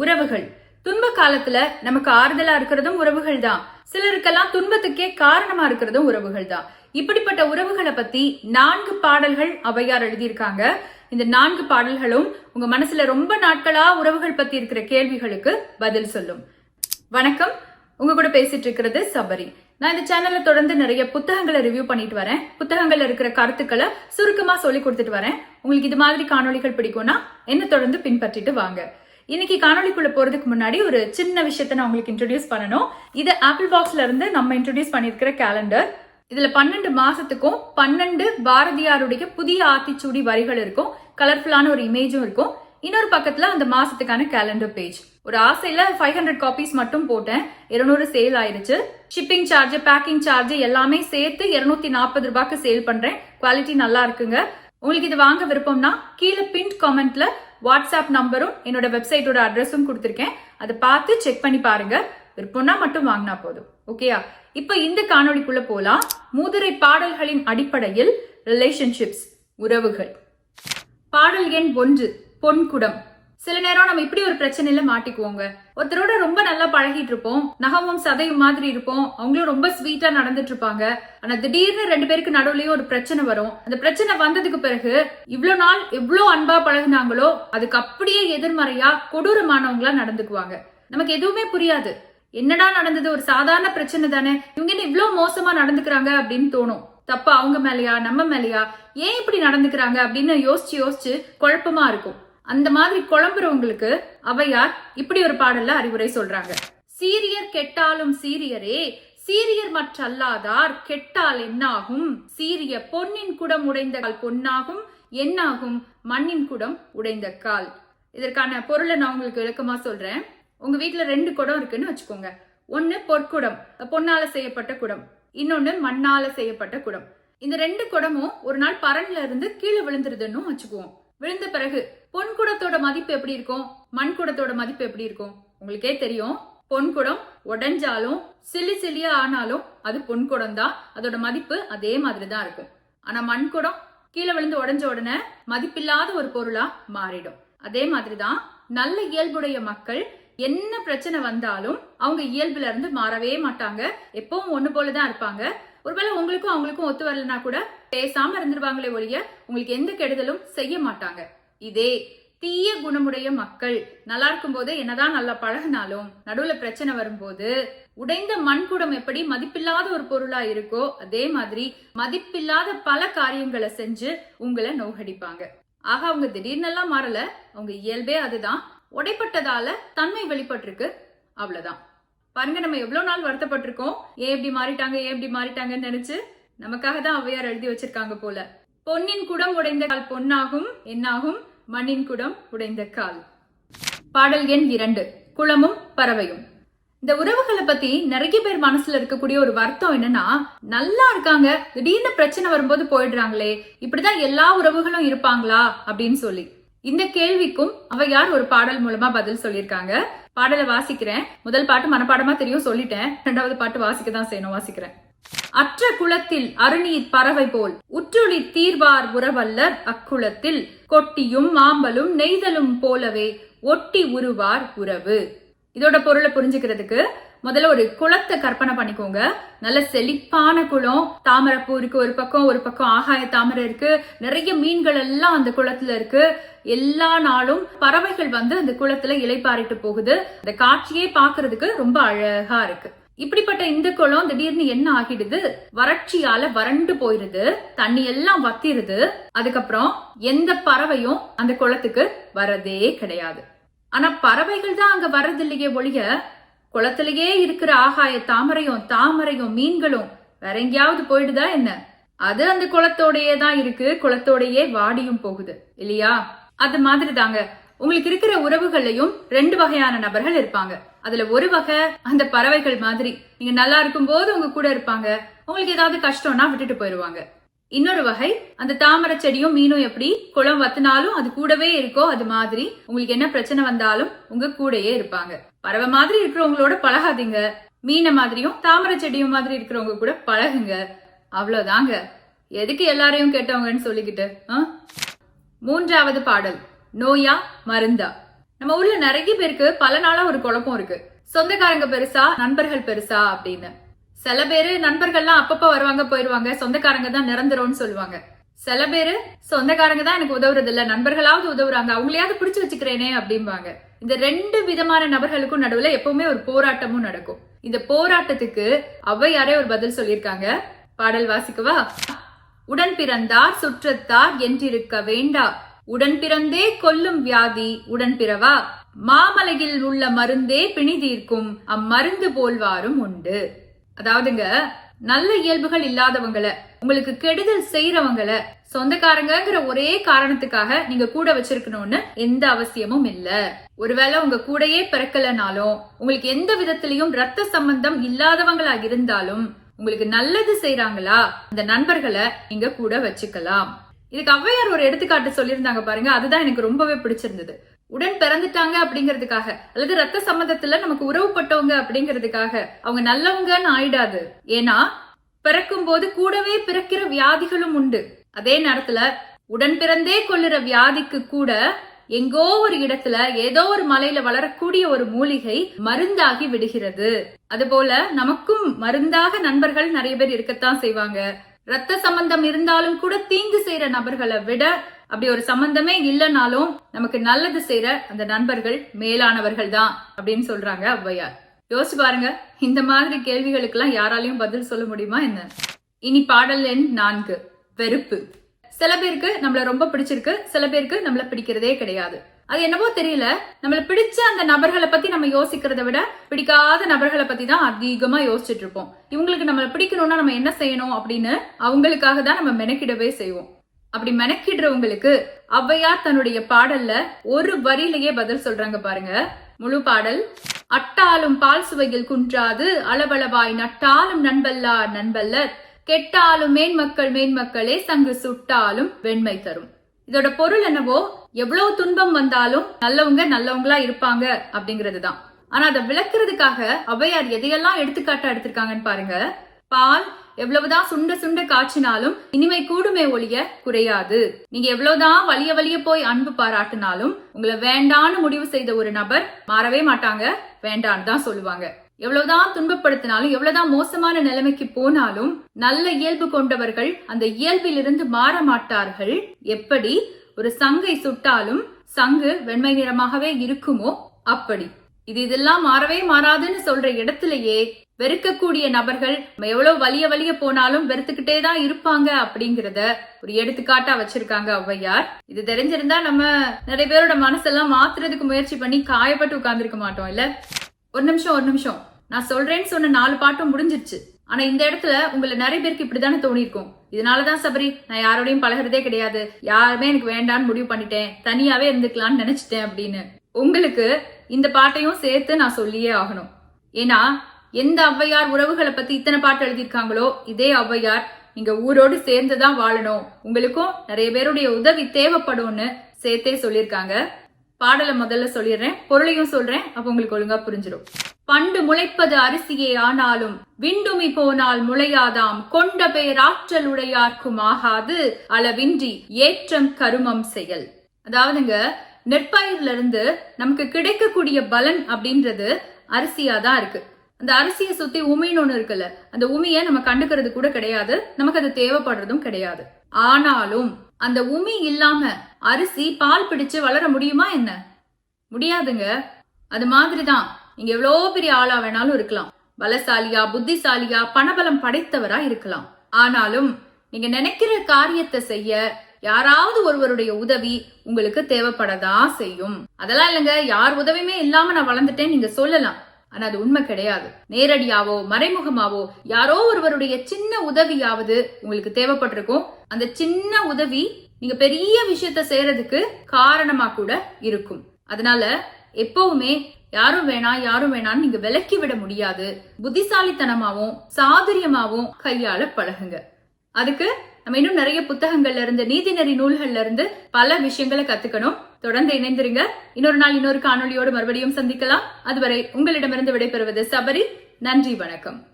உறவுகள். துன்ப காலத்துல நமக்கு ஆறுதலா இருக்கிறதும் உறவுகள் தான். சிலருக்கெல்லாம் துன்பத்துக்கே காரணமா இருக்கிறதும் உறவுகள் தான். இப்படிப்பட்ட உறவுகளை பத்தி நான்கு பாடல்கள் ஔவையார் எழுதியிருக்காங்க. இந்த நான்கு பாடல்களும் உங்க மனசுல ரொம்ப நாட்களா உறவுகள் பத்தி இருக்கிற கேள்விகளுக்கு பதில் சொல்லும். வணக்கம். உங்க கூட பேசிட்டு இருக்கிறது சபரி. நான் இந்த சேனல்ல தொடர்ந்து நிறைய புத்தகங்களை ரிவ்யூ பண்ணிட்டு வரேன். புத்தகங்கள்ல இருக்கிற கருத்துக்களை சுருக்கமா சொல்லி கொடுத்துட்டு வரேன். உங்களுக்கு இது மாதிரி காணொளிகள் பிடிக்கும்னா என்ன தொடர்ந்து பின்பற்றிட்டு வாங்க. இன்னைக்கு காணொலிக்குள்ள போறதுக்கு முன்னாடி ஒரு சின்ன விஷயத்தை நான் உங்களுக்கு இன்ட்ரடியூஸ் பண்ணணும். இது ஆப்பிள் பாக்ஸ்ல இருந்து நம்ம இன்ட்ரடியூஸ் பண்ணியிருக்கிற கேலண்டர் இதுல பன்னெண்டு மாசத்துக்கும் பன்னெண்டு பாரதியாருடைய புதிய ஆத்திச்சூடி வரிகள் இருக்கும். கலர்ஃபுல்லான ஒரு இமேஜும் இருக்கும். இன்னொரு பக்கத்துல அந்த மாசத்துக்கான கேலண்டர் பேஜ் ஒரு ஆசையில ஃபைவ் ஹண்ட்ரட் காப்பீஸ் மட்டும் போட்டேன். இருநூறு சேல் ஆயிருச்சு. ஷிப்பிங் சார்ஜ் பேக்கிங் சார்ஜ் எல்லாமே சேர்த்து இருநூத்தி நாற்பது ரூபாய்க்கு சேல் பண்றேன். குவாலிட்டி நல்லா இருக்குங்க. உங்களுக்கு இது வாங்க விருப்பம்னா கீழே பின் காமெண்ட்ல வாட்ஸ்அப் நம்பரும் என்னோட வெப்சைட்டோட அட்ரஸும் கொடுத்துருக்கேன். அதை பார்த்து செக் பண்ணி பாருங்க. விருப்பம்னா மட்டும் வாங்கினா போதும். ஓகேயா இப்ப இந்த காணொலிக்குள்ள போலாம். மூதுரை பாடல்களின் அடிப்படையில் ரிலேஷன்ஷிப்ஸ் உறவுகள். பாடல் எண் ஒன்று பொன்குடம் சில நேரம் நம்ம இப்படி ஒரு பிரச்சனையில மாட்டிக்குவோங்க. ஒருத்தரோட ரொம்ப நல்லா பழகிட்டு இருப்போம். நகமும் சதையும் மாதிரி இருப்போம். அவங்களும் ரொம்ப ஸ்வீட்டா நடந்துட்டு இருப்பாங்க. ஆனா திடீர்னு ரெண்டு பேருக்கு நடுவுலயும் ஒரு பிரச்சனை வரும். அந்த பிரச்சனை வந்ததுக்கு பிறகு இவ்வளவு நாள் எவ்வளவு அன்பா பழகுனாங்களோ அதுக்கு அப்படியே எதிர்மறையா கொடூரமானவங்களா நடந்துக்குவாங்க. நமக்கு எதுவுமே புரியாது. என்னடா நடந்தது? ஒரு சாதாரண பிரச்சனை தானே. இவங்க என்ன இவ்வளவு மோசமா நடந்துக்கிறாங்க அப்படின்னு தோணும். தப்பா அவங்க மேலயா நம்ம மேலயா? ஏன் இப்படி நடந்துக்கிறாங்க அப்படின்னு யோசிச்சு யோசிச்சு குழப்பமா இருக்கும். அந்த மாதிரி குழம்புறவங்களுக்கு அவையார் இப்படி ஒரு பாடல்ல அறிவுரை சொல்றாங்க. சீரியர் கெட்டாலும் சீரியரே சீரியர் மற்றல்லாதார் கெட்டால் என்னாகும்? சீரிய பொன்னின் குடம் உடைந்த கால் பொன்னாகும் என்னாகும்? மண்ணின் குடம் உடைந்த கால். இதற்கான பொருளை நான் உங்களுக்கு விளக்கமா சொல்றேன். உங்க வீட்டுல ரெண்டு குடம் இருக்குன்னு வச்சுக்கோங்க. ஒன்னு பொற்குடம் பொன்னால செய்யப்பட்ட குடம். இன்னொன்னு மண்ணால செய்யப்பட்ட குடம். இந்த ரெண்டு குடமும் ஒரு நாள் பரன்ல இருந்து கீழே விழுந்துருதுன்னு வச்சுக்குவோம். விழுந்த பிறகு பொன் குடத்தோட மதிப்பு எப்படி இருக்கும்? மண் குடத்தோட மதிப்பு எப்படி இருக்கும்? உங்களுக்கே தெரியும். பொன் குடம் சில்லி சிலி ஆனாலும் அது பொன் குடம் தான் அதோட மதிப்பு அதே மாதிரி தான் இருக்கும். ஆனா மண் குடம் கீழே விழுந்து உடஞ்ச உடனே மதிப்பில்லாத ஒரு பொருளா மாறிடும். அதே மாதிரி தான் நல்ல இயல்புடைய மக்கள் என்ன பிரச்சனை வந்தாலும் அவங்க இயல்புல இருந்து மாறவே மாட்டாங்க. எப்பவும் ஒண்ணு போலதான் இருப்பாங்க. ஒருவேளை உங்களுக்கும் அவங்களுக்கும் ஒத்து வரலனா கூட பேசாம இருந்துருவாங்களே ஒழிய உங்களுக்கு எந்த கெடுதலும் செய்ய மாட்டாங்க. இதே தீய குணமுடைய மக்கள் நல்லா இருக்கும் போது என்னதான் நல்லா பழகினாலும் நடுவுல பிரச்சனை வரும்போது உடைந்த மண்குடம் எப்படி மதிப்பில்லாத ஒரு பொருளா இருக்கோ அதே மாதிரி மதிப்பில்லாத பல காரியங்களை செஞ்சு உங்களை நோகடிப்பாங்க. ஆக அவங்க திடீர்னெல்லாம் மாறல அவங்க இயல்பே அதுதான். உடைப்பட்டதால தன்மை வெளிப்பட்டிருக்கு. அவ்வளவுதான். பாருங்க நம்ம எவ்வளவு நாள் வருத்தப்பட்டிருக்கோம். ஏன் இப்படி மாறிட்டாங்க ஏன் இப்படி மாறிட்டாங்கன்னு நினைச்சு நமக்காக தான் ஔவையார் எழுதி வச்சிருக்காங்க போல. பொன்னின் குடம் உடைந்த கால் பொன்னாகும் என்னாகும்? மண்ணின் குடம் உடைந்த கால். பாடல் எண் இரண்டு குளமும் பறவையும். இந்த உறவுகளை பத்தி நிறைய பேர் மனசுல இருக்கக்கூடிய ஒரு வருத்தம் என்னன்னா நல்லா இருக்காங்க திடீர்னு பிரச்சனை வரும்போது போயிடுறாங்களே இப்படிதான் எல்லா உறவுகளும் இருப்பாங்களா அப்படின்னு சொல்லி. இந்த கேள்விக்கும் அவையார் ஒரு பாடல் மூலமா பதில் சொல்லியிருக்காங்க. பாடலை வாசிக்கிறேன். முதல் பாட்டு மனப்பாடமா தெரியும் சொல்லிட்டேன். ரெண்டாவது பாட்டு வாசிக்க தான் செய்யணும் வாசிக்கிறேன். அற்ற குளத்தில் அருநீர் பறவை போல் உற்றுளி தீர்வார் உறவல்லர் அக்குளத்தில் கொட்டியும் மாம்பலும் நெய்தலும் போலவே ஒட்டி உருவார் உறவு. இதோட பொருளை புரிஞ்சுக்கிறதுக்கு முதல்ல ஒரு குளத்தை கற்பனை பண்ணிக்கோங்க. நல்ல செழிப்பான குளம். தாமரைப்பூ இருக்கு ஒரு பக்கம் ஒரு பக்கம் ஆகாய தாமரை இருக்கு. நிறைய மீன்கள் எல்லாம் அந்த குளத்துல இருக்கு. எல்லா நாளும் பறவைகள் வந்து அந்த குளத்துல இலைப்பாரிட்டு போகுது. அந்த காட்சியே பாக்குறதுக்கு ரொம்ப அழகா இருக்கு. இப்படிப்பட்ட இந்த குளம் திடீர்னு என்ன ஆகிடுது? வறட்சியால வறண்டு போயிருது. தண்ணி எல்லாம் வத்திருது. அதுக்கப்புறம் எந்த பறவையும் அந்த குளத்துக்கு வரதே கிடையாது. ஆனா பறவைகள் தான் அங்க வர்றது இல்லையே ஒழிய குளத்திலேயே இருக்கிற ஆகாய தாமரையும் தாமரையும் மீன்களும் வேற எங்கேயாவது போயிடுதா என்ன? அது அந்த குளத்தோடையே தான் இருக்கு குளத்தோடையே வாடியும் போகுது. இல்லையா? அது மாதிரி தாங்க. உங்களுக்கு இருக்கிற உறவுகள்லயும் ரெண்டு வகையான நபர்கள் இருப்பாங்க. அதுல ஒரு வகை அந்த பறவைகள் மாதிரி. நீங்க நல்லா இருக்கும் போது உங்க கூட இருப்பாங்க. உங்களுக்கு ஏதாவது கஷ்டம்னா விட்டுட்டு போயிருவாங்க. இன்னொரு வகை அந்த தாமரை செடியும் மீனும் எப்படி? குளம் வத்தினாலும் அது கூடவே இருக்கோ அது மாதிரி. உங்களுக்கு என்ன பிரச்சனை வந்தாலும் உங்க கூடயே இருப்பாங்க. பறவை மாதிரி இருக்கிறவங்களோட பழகாதீங்க. மீனை மாதிரியும் தாமரை செடியும் மாதிரி இருக்கிறவங்க கூட பழகுங்க. அவ்வளவுதாங்க எதுக்கு எல்லாரையும் கேட்டவங்கன்னு சொல்லிக்கிட்டு ஆ? மூன்றாவது பாடல் நோயா மருந்தா. நம்ம ஊர்ல நிறைய பேருக்கு பல நாளா ஒரு குழப்பம் இருக்கு. சொந்தக்காரங்க பெருசா நண்பர்கள் பெருசா அப்படின்னு. சில பேர் நண்பர்கள்லாம் அப்பப்ப வருவாங்க போயிருவாங்க. சொந்தக்காரங்க தான் நிரந்தரம்னு சொல்லுவாங்க. சில பேர் சொந்தக்காரங்க தான் எனக்கு உதவுறது இல்ல நண்பர்களாவது உதவுறாங்க. அவங்களையாவது பிடிச்சு வச்சுக்கிறேனே அப்படிம்பாங்க. இந்த ரெண்டு விதமான நபர்களுக்கும் நடுவுல எப்பவுமே ஒரு போராட்டமும் நடக்கும். இந்த போராட்டத்துக்கு ஔவையாரே ஒரு பதில் சொல்லியிருக்காங்க. பாடல் வாசிக்கவா? உடன் பிறந்தார் சுற்றத்தார் என்றிருக்க வேண்டா. உடன் பிறந்தே கொல்லும் வியாதி உடன் பிறவா. மாமலையில் உள்ள மருந்தே பிணிதீர்க்கும் அம்மருந்து போல்வாரும் உண்டு. அதாவதுங்க நல்ல இயல்புகள் இல்லாதவங்கள உங்களுக்கு கெடுதல் செய்யறவங்கள சொந்தக்காரங்கிற ஒரே காரணத்துக்காக நீங்க கூட வச்சிருக்கணும்னு எந்த அவசியமும் இல்ல. ஒருவேளை உங்க கூடயே பிறக்கலனாலும் உங்களுக்கு எந்த விதத்திலையும் ரத்த சம்பந்தம் இல்லாதவங்களா இருந்தாலும் உங்களுக்கு நல்லது செய்யறாங்களா அந்த நண்பர்களை நீங்க கூட வச்சுக்கலாம். இதுக்கு ஔவையார் ஒரு எடுத்துக்காட்டு சொல்லியிருந்தாங்க பாருங்க அதுதான் எனக்கு ரொம்பவே பிடிச்சிருந்தது. உடன் பிறந்துட்டாங்க அப்படிங்கிறதுக்காக அல்லது ரத்த சம்பந்தத்துல நமக்கு உறவுப்பட்டவங்க அப்படிங்கிறதுக்காக அவங்க நல்லவங்கன்னு ஆயிடாது. ஏன்னா பிறக்கும் போது கூடவே பிறக்கிற வியாதிகளும் உண்டு. அதே நேரத்துல உடன் பிறந்தே கொள்ளுற வியாதிக்கு கூட எங்கோ ஒரு இடத்துல ஏதோ ஒரு மலையில வளரக்கூடிய ஒரு மூலிகை மருந்தாகி விடுகிறது. அதுபோல நமக்கும் மருந்தாக நண்பர்கள் நிறைய பேர் இருக்கத்தான் செய்வாங்க. ரத்த சம்பந்தம் இருந்தாலும் கூட தீங்கு செய்யற நபர்களை விட அப்படி ஒரு சம்பந்தமே இல்லைனாலும் நமக்கு நல்லது செய்யற அந்த நண்பர்கள் மேலானவர்கள் தான் அப்படின்னு சொல்றாங்க ஔவையார். யோசிச்சு பாருங்க இந்த மாதிரி கேள்விகளுக்கெல்லாம் யாராலையும் பதில் சொல்ல முடியுமா என்ன? இனி பாடல் எண் நான்கு வெறுப்பு. சில பேருக்கு நம்மள ரொம்ப பிடிச்சிருக்கு சில பேருக்கு நம்மள பிடிக்கிறதே கிடையாது. அது என்னவோ தெரியல நம்மள பிடிச்ச அந்த நபர்களை பத்தி நம்ம யோசிக்கிறத விட பிடிக்காத நபர்களை பத்தி தான் அதிகமா யோசிச்சுட்டு இருப்போம். இவங்களுக்கு நம்மள பிடிக்கணும்னா நம்ம என்ன செய்யணும் அப்படின்னு அவங்களுக்காக தான் நம்ம மெனக்கிடவே செய்வோம். அப்படி மெனக்கிடுறவங்களுக்கு ஔவையார் தன்னுடைய பாடல்ல ஒரு வரியிலேயே பதில் சொல்றாங்க பாருங்க. முழு பாடல் அட்டாலும் பால் சுவையில் குன்றாது அளவளவாய் நட்டாலும் நண்பல்லா நண்பல்ல கெட்டாலும் மேன்மக்கள் மேன்மக்களே சங்கு சுட்டாலும் வெண்மை தரும். இதோட பொருள் என்னவோ எவ்வளவு துன்பம் வந்தாலும் நல்லவங்க நல்லவங்களா இருப்பாங்க அப்படிங்கிறது தான் ஆனா அதை விளக்குறதுக்காக ஔவையார் எதையெல்லாம் எடுத்துக்காட்டா எடுத்திருக்காங்கன்னு பாருங்க. பால் எவ்வளவுதான் சுண்ட சுண்ட காய்ச்சினாலும் இனிமை கூடுமே ஒழிய குறையாது. நீங்க எவ்வளவுதான் வலிய வலிய போய் அன்பு பாராட்டினாலும் உங்களை வேண்டான்னு முடிவு செய்த ஒரு நபர் மாறவே மாட்டாங்க. வேண்டான்னு தான் சொல்லுவாங்க. எவ்வளவுதான் துன்பப்படுத்தினாலும் எவ்வளவுதான் மோசமான நிலைமைக்கு போனாலும் நல்ல இயல்பு கொண்டவர்கள் அந்த இயல்பிலிருந்து மாற மாட்டார்கள். எப்படி? ஒரு சங்கை சுட்டாலும் சங்கு வெண்மை நிறமாகவே இருக்குமோ? அப்படி. இது இதெல்லாம் மாறவே மாறாதுன்னு சொல்ற இடத்துலயே வெறுக்கக்கூடிய நபர்கள் எவ்வளவு வலிய வலிய போனாலும் வெறுத்துக்கிட்டே தான் இருப்பாங்க அப்படிங்கறத ஒரு எடுத்துக்காட்டா வச்சிருக்காங்க ஔவையார். இது தெரிஞ்சிருந்தா நம்ம நிறைய பேரோட மனசெல்லாம் மாத்துறதுக்கு முயற்சி பண்ணி காயப்பட்டு உட்கார்ந்துருக்க மாட்டோம் இல்ல? ஒரு நிமிஷம் ஒரு நிமிஷம். நான் சொல்றேன்னு சொன்ன நாலு பாட்டும் முடிஞ்சிருச்சு. ஆனா இந்த இடத்துல உங்களை நிறைய பேருக்கு இப்படிதானே தோணிருக்கும் இதனாலதான் சபரி நான் யாரோடையும் பழகுறதே கிடையாது. யாருமே எனக்கு வேண்டான்னு முடிவு பண்ணிட்டேன். தனியாவே இருந்துக்கலாம்னு நினைச்சிட்டேன் அப்படின்னு. உங்களுக்கு இந்த பாட்டையும் சேர்த்து நான் சொல்லியே ஆகணும். ஏன்னா எந்த ஔவையார் உறவுகளை பத்தி இத்தனை பாட்டு எழுதியிருக்காங்களோ இதே ஔவையார் நீங்க ஊரோடு சேர்ந்து தான் வாழணும். உங்களுக்கும் நிறைய பேருடைய உதவி தேவைப்படும்னு சேர்த்தே சொல்லியிருக்காங்க. பாடலை முதல்ல சொல்லிடுறேன் பொருளையும் சொல்றேன் அப்ப உங்களுக்கு ஒழுங்கா புரிஞ்சிடும் பண்டு முளைப்பது அரிசியே ஆனாலும் விண்டுமி போனால் முளையாதாம் கொண்ட பேர் ஆற்றல் உடையார்க்கும் ஆகாது அளவின்றி ஏற்றம் கருமம் செயல். அதாவதுங்க நெற்பயிர்ல இருந்து நமக்கு கிடைக்கக்கூடிய பலன் அப்படின்றது அரிசியா தான் இருக்கு. அந்த அரிசியை சுத்தி உமின்னு ஒண்ணு இருக்குல்ல அந்த உமியை நம்ம கண்டுக்கிறது கூட கிடையாது. நமக்கு அது தேவைப்படுறதும் கிடையாது. ஆனாலும் அந்த உமி இல்லாம அரிசி பால் பிடிச்சு வளர முடியுமா என்ன? முடியாதுங்க. அது மாதிரிதான். நீங்க எவ்வளோ பெரிய ஆளா வேணாலும் இருக்கலாம். பலசாலியா புத்திசாலியா பணபலம் படைத்தவரா இருக்கலாம். ஆனாலும் நீங்க நினைக்கிற காரியத்தை செய்ய யாராவது ஒருவருடைய உதவி உங்களுக்கு தேவைப்படதா செய்யும். அதெல்லாம் இல்லைங்க. யார் உதவியுமே இல்லாம நான் வளர்ந்துட்டேன் நீங்க சொல்லலாம். ஆனா அது உண்மை கிடையாது. நேரடியாவோ மறைமுகமாவோ யாரோ ஒருவருடைய சின்ன உதவியாவது உங்களுக்கு தேவைப்பட்டிருக்கும். அந்த சின்ன உதவி நீங்க பெரிய விஷயத்த செய்யறதுக்கு காரணமா கூட இருக்கும். அதனால எப்பவுமே யாரும் வேணாம் யாரும் வேணாம்னு நீங்க விலக்கி விட முடியாது. புத்திசாலித்தனமாவும் சாதுரியமாவும் கையாள பழகுங்க. அதுக்கு நம்ம இன்னும் நிறைய புத்தகங்கள்ல இருந்து நீதிநெறி நூல்கள்ல இருந்து பல விஷயங்களை கத்துக்கணும். தொடர்ந்து இணைந்திருங்க. இன்னொரு நாள் இன்னொரு காணொலியோடு மறுபடியும் சந்திக்கலாம். அதுவரை உங்களிடமிருந்து விடைபெறுவது சபரி. நன்றி வணக்கம்.